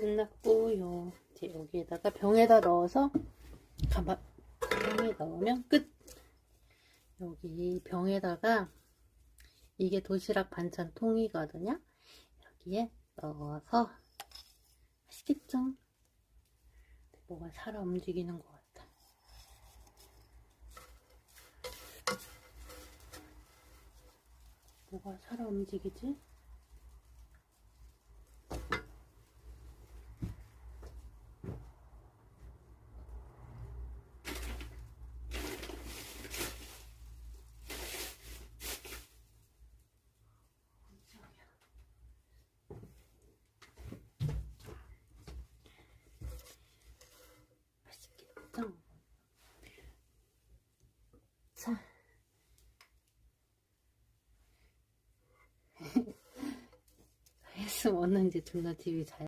끝났고요. 이제 여기에다가 병에다 넣어서 가방에 넣으면 끝. 여기 병에다가 이게 도시락 반찬 통이거든요. 여기에 넣어서 맛있겠죠? 뭐가 살아 움직이는 것 같아. 뭐가 살아 움직이지? 맛있겠죠? 자. 헬스 먹는지 둘다 TV 잘